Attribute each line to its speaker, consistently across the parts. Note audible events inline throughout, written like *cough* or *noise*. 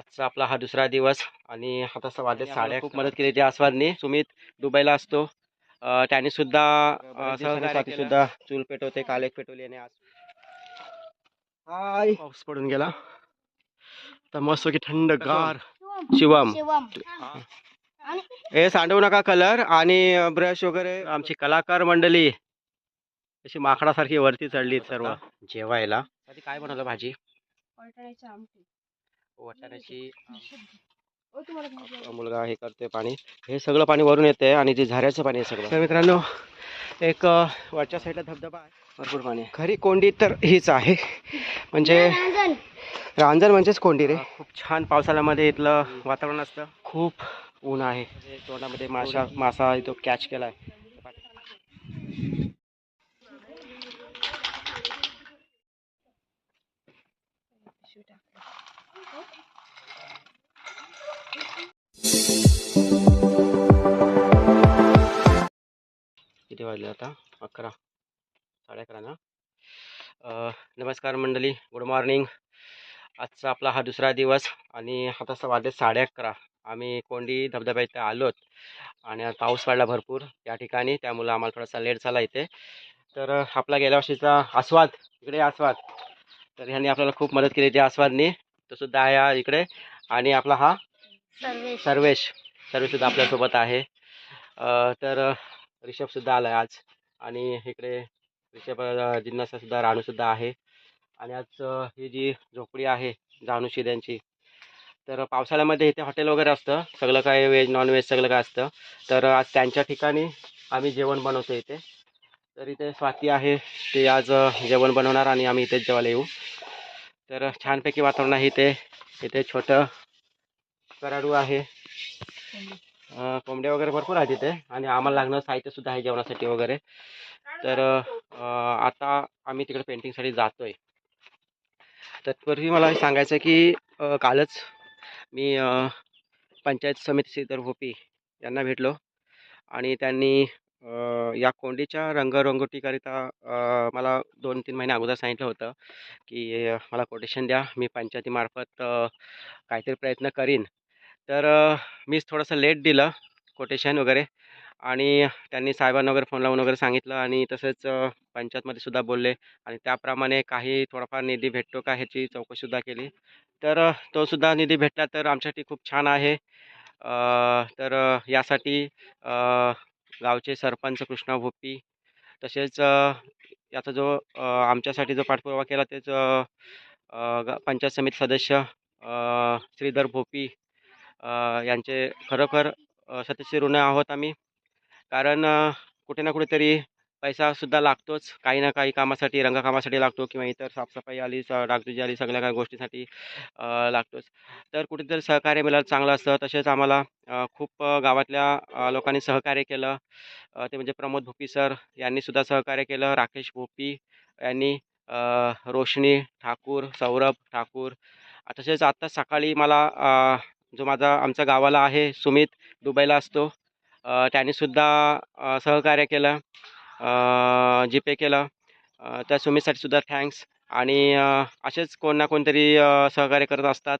Speaker 1: आजचा आपला हा दुसरा दिवस आणि आता असं वाजले साड्या खूप मदत केली. त्या आस्वादने सुमित दुबईला असतो. त्याने सुद्धा सुद्धा चूल पेटवते कालेक पेटवली आणि आज हाय. पाऊस पडून गेला. तर मस्त की थंड गार शिवम. हे. सांडवू नका कलर आणि ब्रश वगैरे. आमची कलाकार मंडळी अशी माकडासारखी वरती चढली सर्व. जेवायला. काय बनवलं भाजी?
Speaker 2: वाटाण्याची आहे?
Speaker 1: मुलगा हे करते पाणी. हे सगळं पाणी वरून येते आणि जे झऱ्याचं पाणी आहे सगळं. तर मित्रांनो एक वरच्या साईडला धबधबा आहे. भरपूर पाणी आहे. खरी कोंडी तर हीच आहे. म्हणजे
Speaker 2: रांजण.
Speaker 1: म्हणजेच कोंडी रे. खूप छान पावसाळ्यामध्ये इथलं वातावरण असतं. खूप ऊन आहे. म्हणजे तोंडामध्ये माशा मासा तो कॅच केलाय. किती वाजले आता? अकरा. साडे अकरा ना? नमस्कार मंडळी. गुड मॉर्निंग आजचा आपला हा दुसरा दिवस आणि आता असं वाजले साडे अकरा. आम्ही कोंडी धबधब्या इथे आलोत आणि पाऊस पडला भरपूर या ठिकाणी. त्यामुळं आम्हाला थोडासा लेट झाला इथे. तर आपला गेल्या वर्षीचा आस्वाद इकडे आस्वाद. तर ह्यांनी आपल्याला खूप मदत केली त्या आस्वादनी. तो सुद्धा आहे हा इकडे. आणि आपला हा
Speaker 2: सर्वेश.
Speaker 1: सर्वेश. सर्वेशसुद्धा आपल्यासोबत आहे. तर रिषभसुद्धा आला आहे आज. आणि इकडे रिषभ अ, जिन्नससुद्धा राणूसुद्धा आहे. आणि आज ही जी झोपडी आहे जाणू शिद्यांची तर पावसाळ्यामध्ये इथे हॉटेल वगैरे असतं. सगळं काय व्हेज नॉन व्हेज सगळं काय असतं. तर आज त्यांच्या ठिकाणी आम्ही जेवण बनवतो इथे. तर इथे स्वाती आहे. ते आज जेवण बनवणार आणि आम्ही इथेच जेवायला येऊ. तर छानपैकी वातावरण आहे इथे. इथे छोटं कराडू आहे. कोंबड्या वगैरे भरपूर आहेत इथे आणि आम्हाला लागणारं साहित्य सुद्धा आहे जेवणासाठी वगैरे. तर आता आम्ही तिकडे पेंटिंगसाठी जातोय. तत्पूर्वी मला हे सांगायचं आहे की कालच मी पंचायत समिती श्रीधर भोपी यांना भेटलो आणि त्यांनी या कोंडीच्या रंगरंगोटीकरिता मला दोन तीन महिने अगोदर सांगितलं होतं की मला कोटेशन द्या मी पंचायतीमार्फत काहीतरी प्रयत्न करीन. तर मीच थोडंसं लेट दिलं कोटेशन वगैरे आणि त्यांनी साहेबांना वगैरे फोन लावून वगैरे सांगितलं आणि तसंच पंचायतमध्ये सुद्धा बोलले आणि त्याप्रमाणे काही थोडाफार निधी भेटतो का ह्याची चौकशीसुद्धा केली. तर तो सुद्धा निधी भेटला तर आमच्यासाठी खूप छान आहे. तर यासाठी गावचे सरपंच कृष्णा भोपी तसेच याचा जो आमच्यासाठी जो पाठपुरावा केला तेच पंचायत समिती सदस्य श्रीधर भोपी यांचे खरोखर अ, ऋण आहोत आम्ही. कारण कुठे ना कुठेतरी पैसासुद्धा लागतोच. काही ना काही कामासाठी रंगकामासाठी लागतो किंवा इतर साफसफाई आली स आली सगळ्या काही गोष्टीसाठी लागतोच. तर कुठेतरी सहकार्य मिळालं चांगलं असतं. तसेच आम्हाला खूप गावातल्या लोकांनी सहकार्य केलं. ते म्हणजे प्रमोद भोपी सर यांनीसुद्धा सहकार्य केलं. राकेश भोपी यांनी रोशनी ठाकूर सौरभ ठाकूर. तसेच आत्ता सकाळी मला जो माझा आमच्या गावाला आहे सुमित दुबईला असतो. त्यानेसुद्धा सहकार्य केलं. जीपे केलं. त्या सुमितसाठी सुद्धा थँक्स आणि असेच कोण ना कोणतरी सहकार्य करत असतात.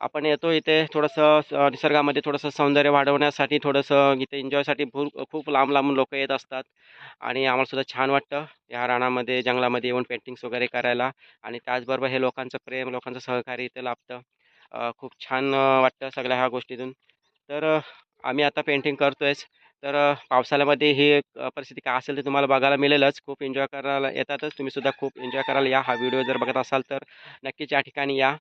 Speaker 1: आपण येतो इथे थोडंसं स- निसर्गामध्ये थोडंसं सौंदर्य वाढवण्यासाठी थोडंसं इथे एन्जॉयसाठी भूर खूप लांब लांबून लोक येत असतात. आणि आम्हालासुद्धा छान वाटतं या रानामध्ये जंगलामध्ये येऊन पेंटिंग्स वगैरे करायला. आणि त्याचबरोबर हे लोकांचं प्रेम लोकांचं सहकार्य इथे लाभतं. खूप छान वाटतं सगळ्या ह्या गोष्टीतून. तर आम्ही आता पेंटिंग करतोयच. तर पावसाळ्यामध्ये ही एक परिस्थिती काय असेल ते तुम्हाला बघायला मिळेलच. खूप एन्जॉय करायला येतातच. तुम्ही सुद्धा खूप एन्जॉय करायला या. हा व्हिडिओ जर बघत असाल तर नक्कीच या ठिकाणी या.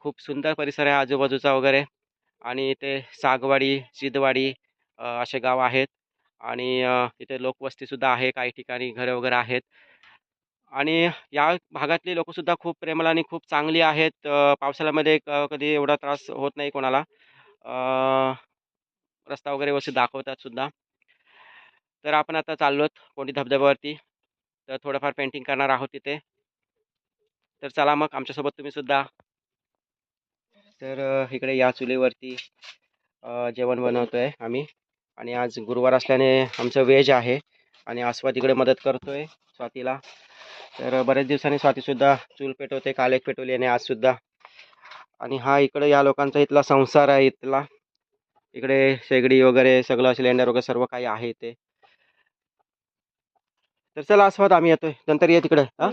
Speaker 1: खूप सुंदर परिसर आहे आजूबाजूचा वगैरे. आणि इथे सागवाडी सिद्धवाडी असे गाव आहेत. आणि इथे लोकवस्तीसुद्धा आहे. काही ठिकाणी घरं वगैरे आहेत. आणि या भागातले लोकंसुद्धा खूप प्रेमळ आणि खूप चांगली आहेत. पावसाळ्यामध्ये क कधी एवढा त्रास होत नाही कोणाला. रस्ता वगैरे व्यवस्थित दाखवतात सुद्धा. तर आपण आता चाललोत कोणी धबधब्यावरती. तर थोडंफार पेंटिंग करणार आहोत तिथे. तर चला मग आमच्यासोबत तुम्ही सुद्धा. तर इकडे या चुलीवरती जेवण जेवण बनवतोय आम्ही. आणि आज गुरुवार असल्याने आमचं व्हेज आहे. आणि आस्वा इकडे मदत करतोय स्वातीला. तर बऱ्याच दिवसांनी स्वातीसुद्धा चूल पेटवते काल एक पेटवली आणि आजसुद्धा आणि हा इकडे या लोकांचा इथला संसार आहे इथला. इकडे शेगडी वगैरे सगळं सिलेंडर वगैरे सर्व काही आहे इथे. तर चला आस्वाद आम्ही येतोय. नंतर ये तिकडे. हा?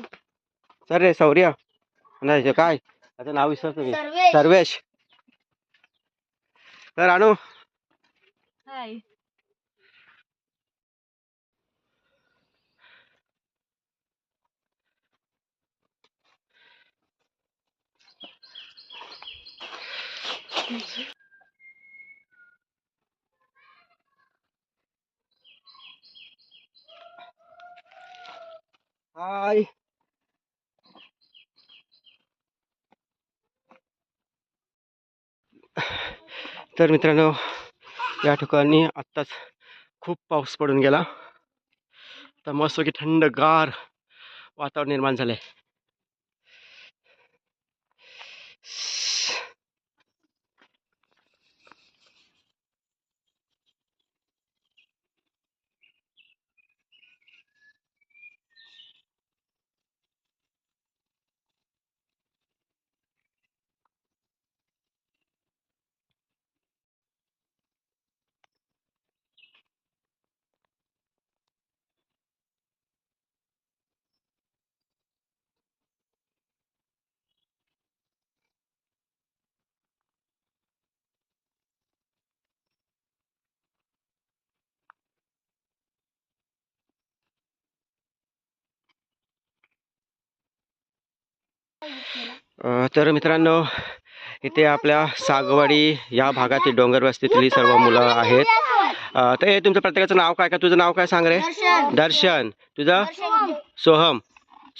Speaker 1: सर रे शौर्य. नाही काय? त्याचं नाव विसरतो मी.
Speaker 2: सर्वेश.
Speaker 1: सर्वेश. तर आणू
Speaker 2: हाय
Speaker 1: तर मित्रांनो या ठिकाणी आत्ताच खूप पाऊस पडून गेला. तर मस्त की थंडगार वातावरण निर्माण झालंय. तर मित्रांनो इथे आपल्या सागवाडी या भागातील डोंगर वस्तीतली सर्व मुलं आहेत. तर हे तुमचं प्रत्येकाचं नाव काय? काय तुझं नाव काय सांग रे?
Speaker 2: दर्शन.
Speaker 1: तुझं? सोहम.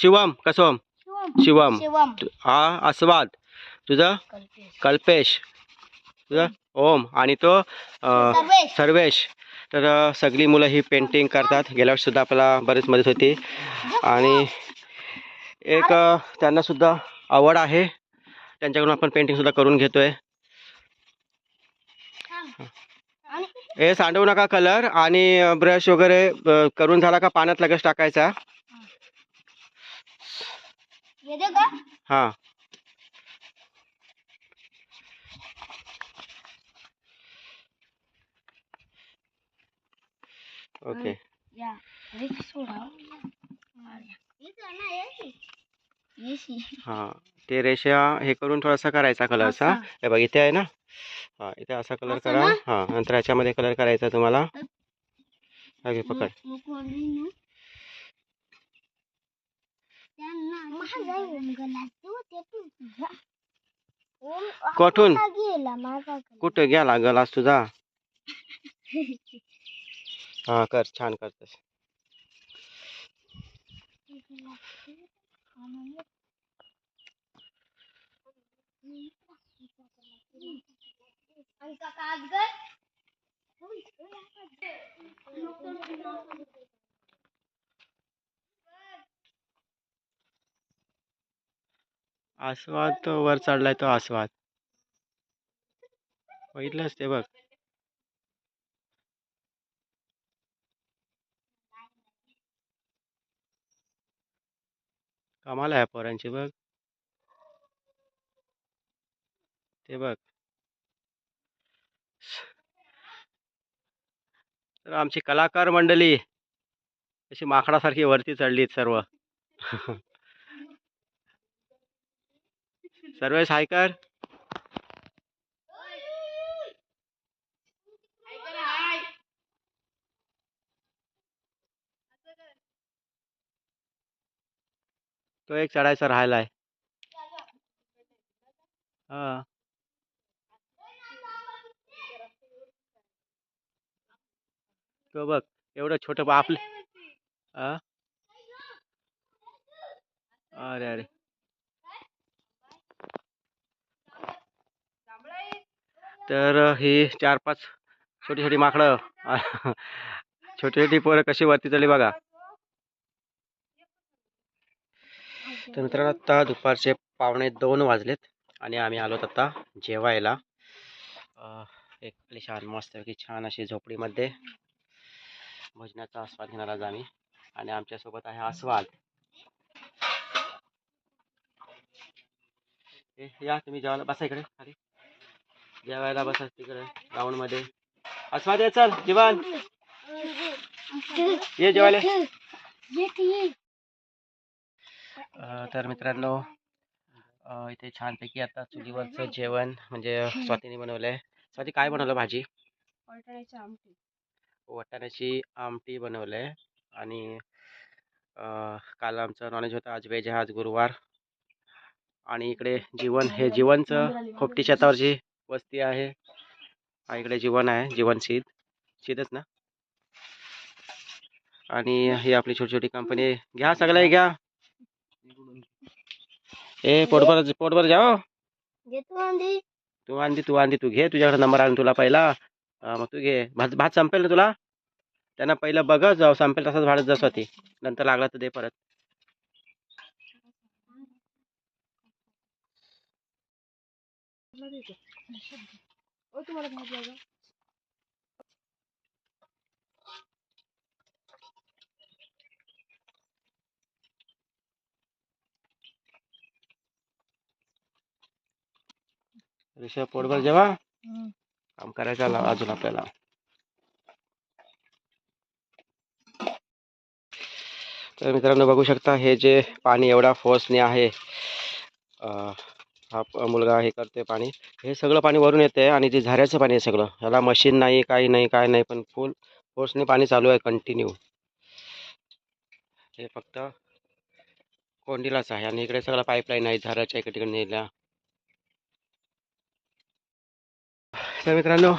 Speaker 1: शिवम का सोहम? शिवम. हा आस्वाद. तुझं? कल्पेश. तुझं? ओम. आणि तो
Speaker 2: सर्वेश.
Speaker 1: तर सगळी मुलं ही पेंटिंग करतात. गेल्या वर्षी सुद्धा आपल्याला बरीच मदत होती. आणि एक त्यांना सुद्धा आवड आहे. त्यांच्याकडून आपण पेंटिंग सुद्धा करून घेतोय. हे सांडवू नका कलर आणि ब्रश वगैरे करून झाला का पाण्यात लगेच टाकायचा.
Speaker 2: हा.
Speaker 1: हां ओके.
Speaker 2: या.
Speaker 1: हां ते रेषा हे करून थोडासा करायचा कलरचा
Speaker 2: असा.
Speaker 1: हे बघ इथे आहे ना? हां इथे असा कलर करा? हां नंतर ह्याच्यामध्ये कलर करायचा तुम्हाला. पकड. कुठून? कुठं गेला गलास तुझा? *laughs* हा कर छान करतेस आस्वाद तो वर चढलाय तो आस्वाद. बघितलंस ते बघ. कमाल आहे पोरांची बघ. ते बघ. तर आमची कलाकार मंडळी अशी माकडासारखी वरती चढलीत सर्व. *laughs* सर्वेश हायकर? तो एक चढायचा राहिलाय. हां. तो बघ एवढं छोटं बा आपले अरे अरे. तर ही चार पाच छोटी छोटी माकडं. *laughs* छोटी छोटी पोरं कशी वरती चढली बघा. तर मित्रांनो आता दुपारचे पावणे दोन वाजलेत आणि आम्ही आलोत आता जेवायला. एक आपली छान मस्तपैकी छान अशी झोपडीमध्ये भोजनाचा आस्वाद घेणार आज आम्ही आणि आमच्यासोबत आहे आस्वाद. या तुम्ही जेवायला बसा इकडे खाली. जेवायला बसा तिकडे ग्राउंडमध्ये आस्वाद ये चल जीवन. ये जेवायला. तर मित्रांनो इथे छानपैकी आता चुलीवरचं जेवण म्हणजे स्वातीने बनवलंय. स्वाती काय बनवलं भाजी? वाटाण्याची आमटी. बनवलंय आणि अं, काल आमचं नॉनव्हेज होतं आज व्हेज आहे आज गुरुवार. आणि इकडे जीवन हे जीवनचं खोपटी शेतावरची वस्ती आहे हा इकडे जीवन आहे जीवन शीत. शीतच ना? आणि ही आपली छोटी छोटी कंपनी घ्या सगळ्या घ्या. ए पोटभर पोटभर जाओ तू आणली तू आणली तू घे. तुझ्याकडे नंबर आला तुला पहिला. मग तू घे. भात भात संपेल ना तुला? त्यांना पहिलं बघ जाऊ संपेल तसंच भाडत जा स्वती नंतर लागला तर दे परत. ऋषभ पोटभर जेवा. काम करायचं अजून आपल्याला. तर मित्रांनो बघू शकता हे जे पाणी एवढा फोर्सने आहे हा मुलगा हे करते पाणी हे सगळं पाणी वरून येते आणि ते झऱ्याचं पाणी आहे सगळं ह्याला मशीन नाही काही नाही काय नाही पण फुल फोर्सने पाणी चालू आहे कंटिन्यू हे फक्त कोंडीलाच आहे आणि इकडे सगळं पाईपलाईन आहे झऱ्याच्या इकडे तिकडे नेल्या. तर मित्रांनो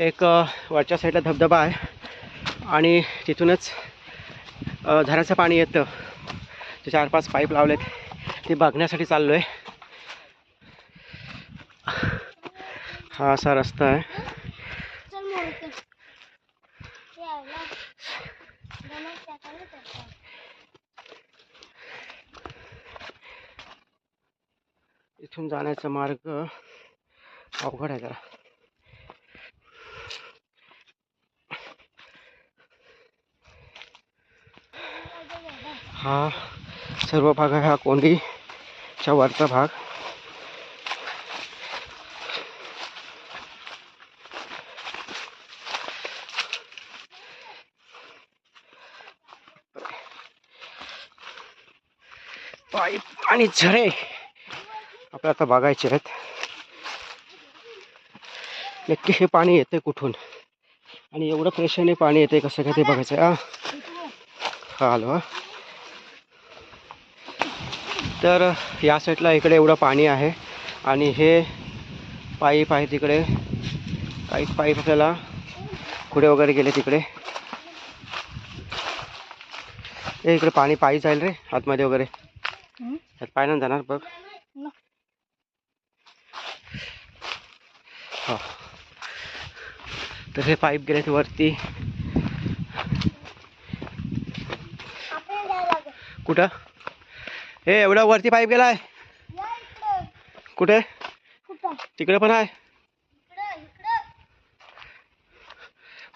Speaker 1: एक वरच्या साईडला धबधबा आहे आणि तिथूनच झऱ्याचं पाणी येतं. ते चार पाच पाईप लावलेत. ते बघण्यासाठी चाललो आहे हा असा रस्ता आहे. इथून जाण्याचा मार्ग अवघड आहे जरा. हा सर्व भाग आहे हा कोंडीच्या वरचा भाग. पाईप आणि झरे आपल्या आता बघायचे आहेत. नक्की हे पाणी येते कुठून? आणि एवढं प्रेशरने पाणी येते कसं काय ते बघायचं आहे. हा आलो हा. तर या साईडला इकडे एवढं पाणी आहे. आणि हे पाईप आहे तिकडे. काही पाईप आपल्याला पुढे वगैरे गेले तिकडे. ए इकडे पाणी पायी जाईल रे आतमध्ये वगैरे. त्यात पाय नाही जाणार बघ.
Speaker 2: न.
Speaker 1: हा. तर हे पाईप गेलेत वरती. कुठं? हे एवढा वरती पाईप गेलाय. कुठे? तिकडे पण आहे.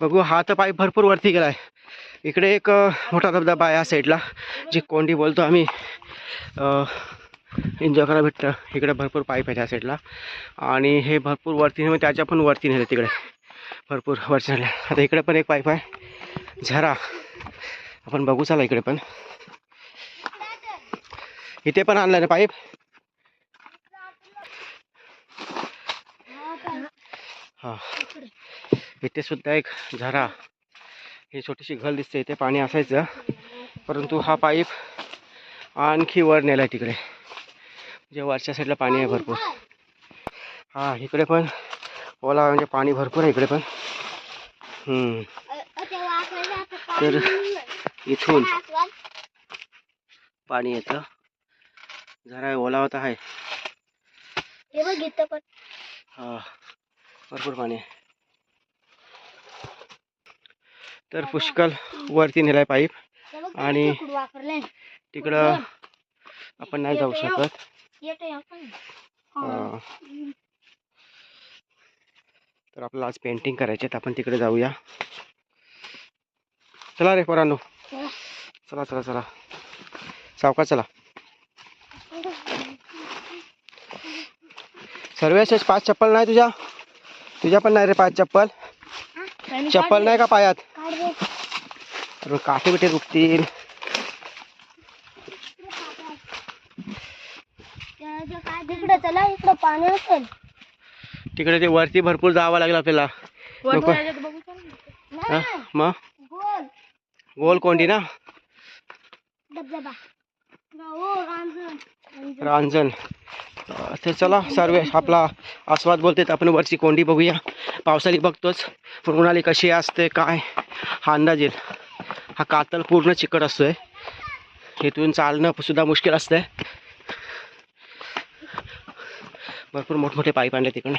Speaker 1: बघू हा तर पाईप भरपूर वरती गेलाय. इकडे एक मोठा धबधबा आहे या साईडला जी कोंडी बोलतो आम्ही. एन्जॉय करायला भेटतं. इकडे भरपूर पाईप आहे त्या साईडला. आणि हे भरपूर वरती नेलं, त्याच्या पण वरती नेलं तिकडे. भरपूर वरती नेले आता इकडे पण एक पाईप आहे. झरा. आपण बघू चला इकडे पण. इथे पण आणलं ना पाईप.
Speaker 2: हा,
Speaker 1: इथे सुद्धा एक झरा. ही छोटीशी घल दिसते इथे पाणी असायचं. परंतु हा पाईप आणखी वर नेला तिकडे. म्हणजे वरच्या साईडला पाणी आहे भरपूर. हा इकडे पण ओला म्हणजे पाणी भरपूर आहे इकडे पण. तर इथून पाणी येतं. जरा ओला होता आहे.
Speaker 2: हे बघ इथं पण.
Speaker 1: हा भरपूर पाणी. आहे तर पुष्कळ वरती नेलाय पाईप आणि-. तिकडं आपण नाही जाऊ शकत. तर आपल्याला आज पेंटिंग करायचे आपण तिकडे जाऊया. चला रे पोरांनो.
Speaker 2: चला.
Speaker 1: चला चला. सावकाश चला. सर्वेशेष पाच चप्पल नाही तुझ्या? तुझ्या पण नाही रे पाच चप्पल? चप्पल नाही का पायात? अरे काटे बिटे दुखतील?
Speaker 2: तिकडे चला इकडं पाणी असेल.
Speaker 1: तिकडे ते वरती भरपूर जावं लागलं आपल्याला. नको.
Speaker 2: नाही.
Speaker 1: मग?
Speaker 2: गोल.
Speaker 1: गोल कोंडी ना?
Speaker 2: रांजण.
Speaker 1: अं, तर चला सर्व आपला आस्वाद बोलतेत आपण वरची कोंडी बघूया. पावसाळी बघतोच. पण उन्हाळी कशी असते काय? हा अंदाज येईल. हा कातल पूर्ण चिकट असतोय. इथून चालणं सुद्धा मुश्किल असतंय. भरपूर मोठमोठे पाईप आणले तिकडे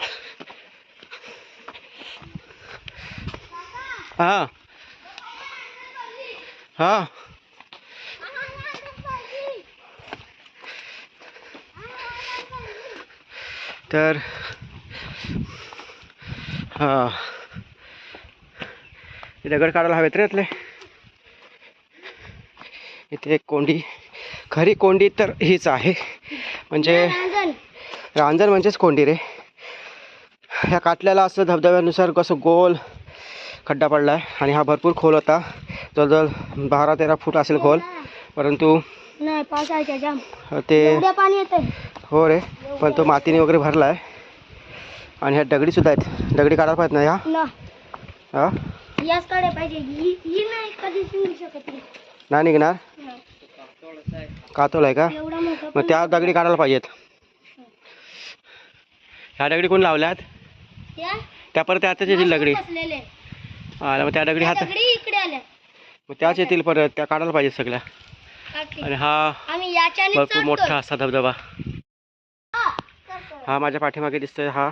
Speaker 1: हा. हा. तर हा. हे दगड काढायला हवेत रे इथे एक कोंडी खरी कोंडी तर हीच आहे. म्हणजे
Speaker 2: रांजण.
Speaker 1: म्हणजेच कोंडी रे. ह्या काटल्याला असं धबधब्यानुसार कसं गोल खड्डा पडला आहे आणि हा भरपूर खोल होता. जवळजवळ बारा तेरा फूट असेल खोल. परंतु
Speaker 2: नाही पावसाळ्याच्या जाम
Speaker 1: ते हो रे. पण तो मातीने वगैरे भरला आहे आणि ह्या दगडी सुद्धा आहेत. दगडी काढायला पाहिजेत ना ह्या?
Speaker 2: ना.
Speaker 1: हा?
Speaker 2: पाहिजे. नाही
Speaker 1: निघणार. कातोल आहे का? मग त्या दगडी काढायला पाहिजेत. ह्या दगडी कोण लावल्यात?
Speaker 2: त्या?
Speaker 1: त्या परत त्यातच येतील दगडी. हा मग त्या दगडी हात
Speaker 2: दगडी इकडे आल्या.
Speaker 1: मग त्याच येतील परत. त्या काढायला पाहिजेत सगळ्या. आणि हा भरपूर. मोठा असा धबधबा.
Speaker 2: हा
Speaker 1: माझ्या पाठीमागे दिसतोय हा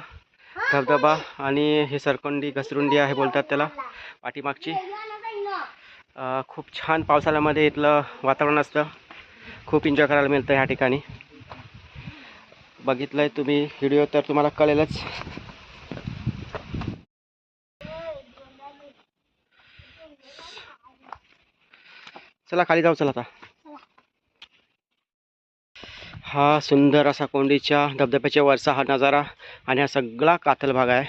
Speaker 1: धबधबा आणि हे सरकोंडी घसरुंडी आहे बोलतात त्याला पाठीमागची. खूप छान पावसाळ्यामध्ये इथलं वातावरण असतं. खूप एन्जॉय करायला मिळतं ह्या ठिकाणी. बघितलं आहे तुम्ही व्हिडिओ तर तुम्हाला कळेलच. चला खाली जाऊ चला आता. हा सुंदर असा कोंडीच्या धबधब्याच्या वरचा हा नजारा आणि हा सगळा कातल भाग आहे.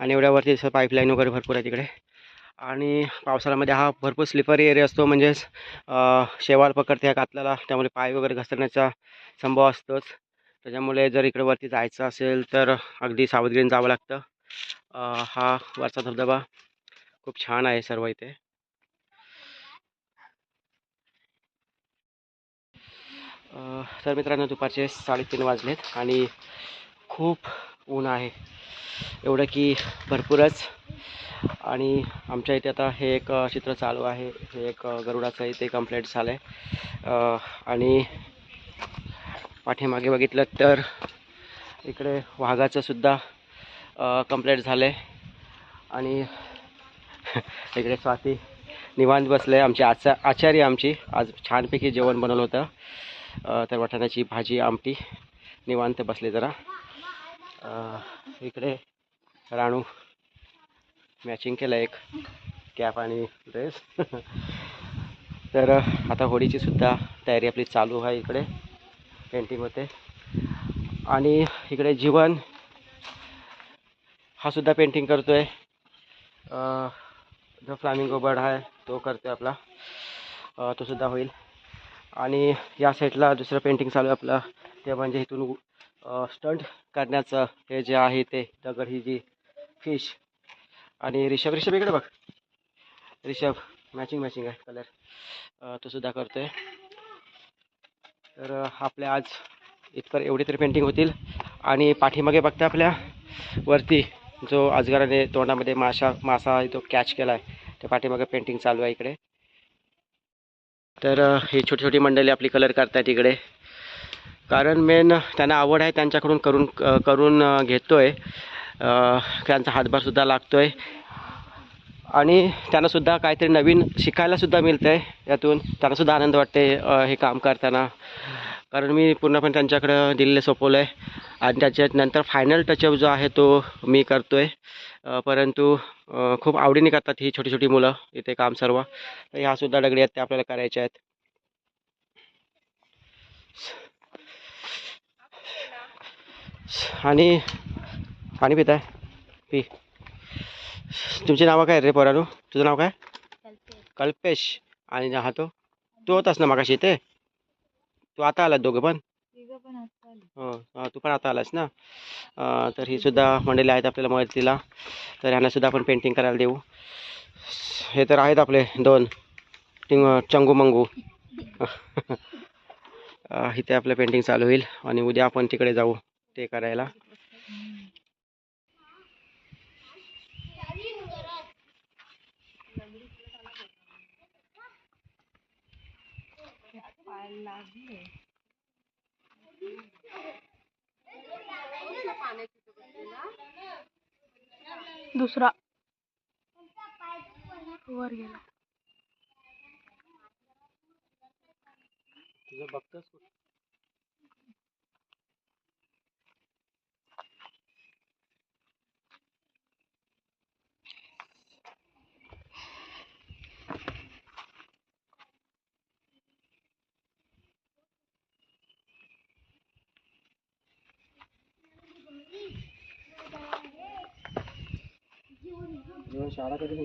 Speaker 1: आणि एवढ्यावरती असं पाईपलाईन वगैरे भरपूर आहे तिकडे. आणि पावसाळ्यामध्ये हा भरपूर स्लिपरी एरिया असतो. म्हणजेच शेवाळ पकडते ह्या कातल्याला त्यामुळे पाय वगैरे घसरण्याचा संभव असतोच. त्याच्यामुळे जर इकडे वरती जायचं असेल तर अगदी सावधगिरीने जावं लागतं. हा वरचा धबधबा खूप छान आहे सर्व इथे. तर मित्रांनो दुपारचे साडेतीन वाजलेत आणि खूप ऊन आहे. एवढं की भरपूरच. आणि आमच्या इथे आता हे एक चित्र चालू आहे. हे एक गरुडाचं इथे कंप्लेंट झालं आहे आणि पाठीमागे बघितलं तर इकडे वाघाचंसुद्धा कंप्लेंट झालं आहे आणि *laughs* इकडे स्वाती निवांत बसले. आहे आमची आचा आचार्य आमची. आज छानपैकी जेवण बनवलं होतं. तर वाटाण्याची भाजी आमटी निवांत बसले जरा. इकडे राणू मॅचिंग केलं एक कॅप आणि ड्रेस *laughs* तर आता होळीची सुद्धा तयारी आपली चालू आहे इकडे पेंटिंग होते. आणि इकडे जीवन हा सुद्धा पेंटिंग करतो आहे जो फ्लामिंगो बर्ड आहे तो करतो आपला. तो सुद्धा होईल. आणि या साईडला दुसरं पेंटिंग चालू आहे आपलं. ते म्हणजे इथून स्टंट करण्याचं हे जे आहे ते दगड ही जी फिश आणि रिषभ रिषभ इकडे बघ. रिषभ मॅचिंग मॅचिंग आहे कलर तो सुद्धा करतोय. तर आपल्या आज इतकर एवढी तरी पेंटिंग होतील. आणि पाठीमागे बघता आपल्या वरती जो अजगराने तोंडामध्ये माशा मासा तो कॅच केला आहे त्या पाठीमागे पेंटिंग चालू आहे इकडे. तर हे ही छोटी छोटी मंडळी आपली कलर करतायत इकडे. कारण मेन त्यांना आवड आहे त्यांच्याकडून करून करून घेतो घेतोय. त्यांचा हातभारसुद्धा लागतो आहे आणि त्यांनासुद्धा काहीतरी नवीन शिकायलासुद्धा मिळतं आहे यातून त्यांनासुद्धा आनंद वाटते हे काम करताना. कारण मी पूर्णपणे त्यांच्याकडं दिलेलं सोपवलं आहे आणि त्याच्यात नंतर फायनल टचअप जो आहे तो मी करतो आहे परंतु खूप आवडीने करतात ही छोटी छोटी मुलं इथे काम सर्व. तर ह्यासुद्धा दगडी आहेत त्या आपल्याला करायच्या आहेत. आणि पाणी पित आहे पी. तुमची नावं काय रे पोरानू? तुझं नाव काय? कल्पेश. आणि हा तो? तू होतास ना मागाशी इथे? तू आता आलात दोघं पण? हो तू पण आता आलास ना? तर ही सुद्धा मंडळी आहेत आपल्याला मदतीला. तर यांना सुद्धा आपण पेंटिंग करायला देऊ. हे तर आहेत आपले दोन. टिंग चंगू मंगू. इथे आपलं पेंटिंग चालू होईल आणि उद्या आपण तिकडे जाऊ ते करायला.
Speaker 2: दुसरा. वर गेला.
Speaker 1: तुझं बघतोस शाळा कधी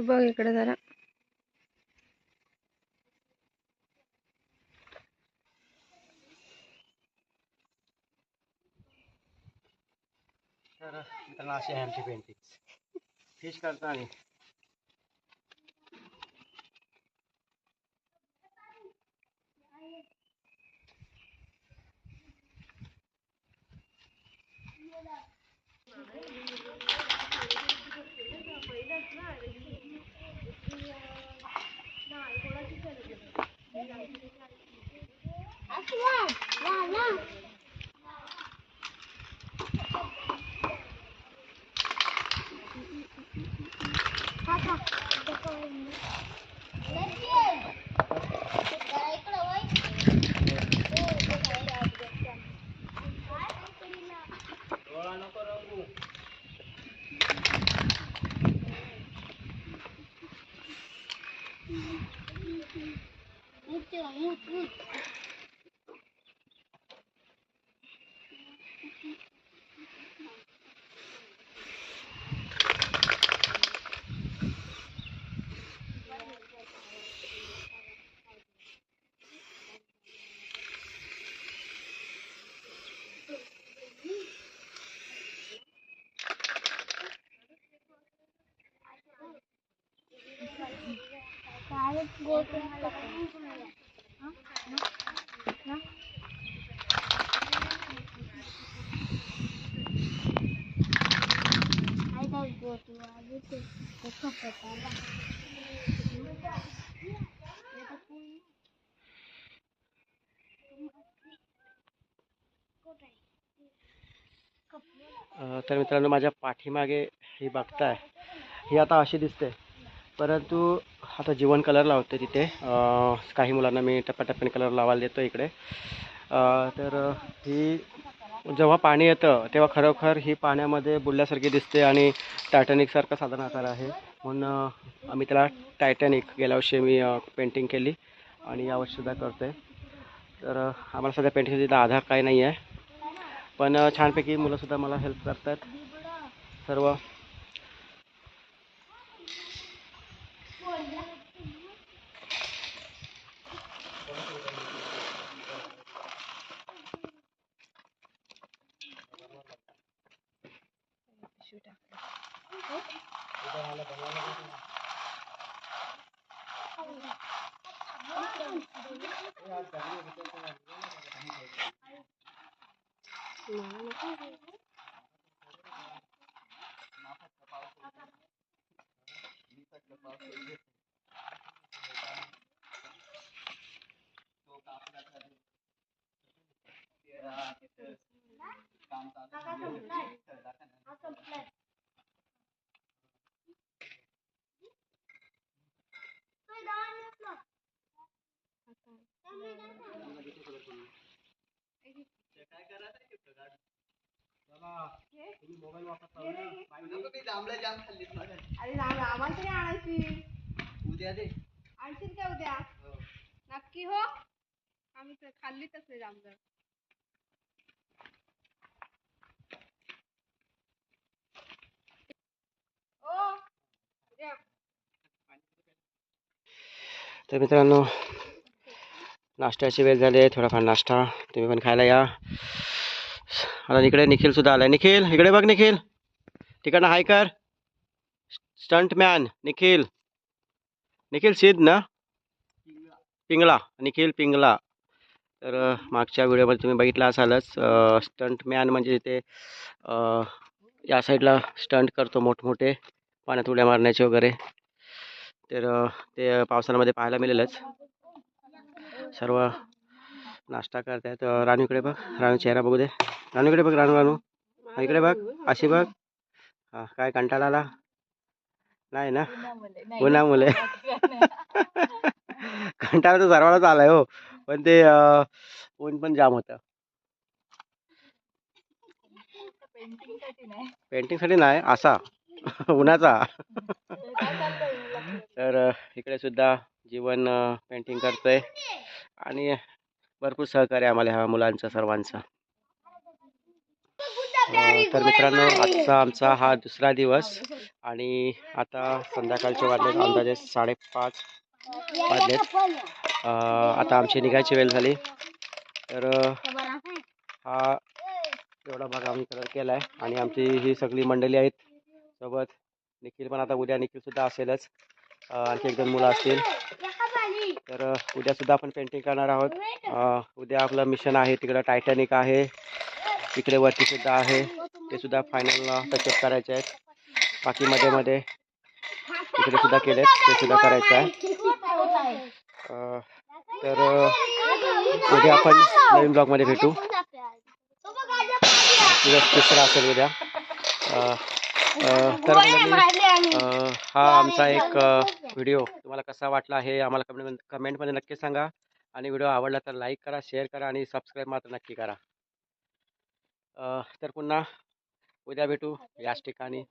Speaker 2: बरं बघ इकडे जरा.
Speaker 1: तर मित्रांनो अशी आहे आमची पेंटिंग फिश करताना パパ、どこに तर मित्रांनो माझ्या पाठीमागे ही बघताय. ही आता अशी दिसते. परंतु आता जीवन कलर लावते तिथे. काही मुलांना मी टप्प्याटप्प्याने कलर लावायला देतो इकडे. तर ही जेव्हा पाणी येतं तेव्हा खरोखर ही पाण्यामध्ये बुडल्यासारखी दिसते आणि टायटॅनिकसारखा साधारण आकार आहे. म्हणून आम्ही त्याला टायटॅनिक गेल्या वर्षी मी पेंटिंग केली आणि यावर्षीसुद्धा करते तर आम्हाला सध्या पेंटिंगचा आधार काही नाही आहे पण छानपैकी मुलंसुद्धा मला हेल्प करतात. सर्व
Speaker 3: अरे राम आम्हाला तरी आणायची.
Speaker 1: उद्या दे.
Speaker 3: आणशील का उद्या? नक्की हो. आम्ही खाल्लीच असते जामदार
Speaker 1: तर मित्रांनो नाश्त्याची वेळ झाली आहे थोडाफार नाश्ता. तुम्ही पण खायला या. आता इकडे निखिल सुद्धा आलाय. निखिल इकडे बघ निखिल. तिकडनं हाय कर. Stunt man Nikhil. निखिल सिद्ध ना? पिंगळा निखिल पिंगला. तर मागच्या व्हिडिओमध्ये तुम्ही बघितलं असालच स्टंट मॅन म्हणजे ते या साईडला स्टंट करतो मोठमोठे पाण्यात उड्या मारण्याचे वगैरे. तर ते पावसाळ्यामध्ये पाहायला मिळेलच. सर्व नाश्ता करतायत रानू इकडे बघ रानू चेहरा बघू दे. रानू इकडे बघ रानू रानू. हा, इकडे बघ अशी बघ. हा काय कंटाळा आला? नाही ना? उन्हा मुले *laughs* *laughs* कंटाळा तर सर्वांनाच आलाय हो. पण ते ऊन पण जाम होतं. पेंटिंगसाठी नाही. असा. *laughs* उन्हाचा. तर इकडे सुद्धा जीवन पेंटिंग करतोय. आणि भरपूर सहकार्य आम्हाला ह्या मुलांचं सर्वांचं. तर मित्रांनो आजचा आमचा हा दुसरा दिवस आणि आता संध्याकाळचे वाजले अंदाजे साडेपाच वाजलेत. अ, आता आमची निघायची वेळ झाली. तर हा एवढा भाग आम्ही कलर केला आहे आणि आमची ही सगळी मंडळी आहेत सोबत. निखिल पण आता उद्या निखिल सुद्धा असेलच आणखी एक दोन मुलं असतील. तर उद्यासुद्धा उद्या सुद्धा आपण पेंटिंग करणार आहोत. उद्या आपलं मिशन आहे तिकडं टायटॅनिक आहे. तिकडे वरती सुद्धा आहे. ते सुद्धा फायनल टचअप करायचे आहेत. बाकी मध्ये मध्ये इकडे सुद्धा केलेत ते सुद्धा करायचं आहे. तर उद्या आपण नवीन ब्लॉगमध्ये भेटू. तिसरा असेल उद्या. तर हा आमचा एक व्हिडिओ तुम्हाला कसा वाटला हे आम्हाला कमेंट कमेंटमध्ये नक्की सांगा. आणि व्हिडिओ आवडला तर लाईक करा शेअर करा आणि सबस्क्राईब मात्र नक्की करा. तर पुन्हा उद्या भेटू याच ठिकाणी.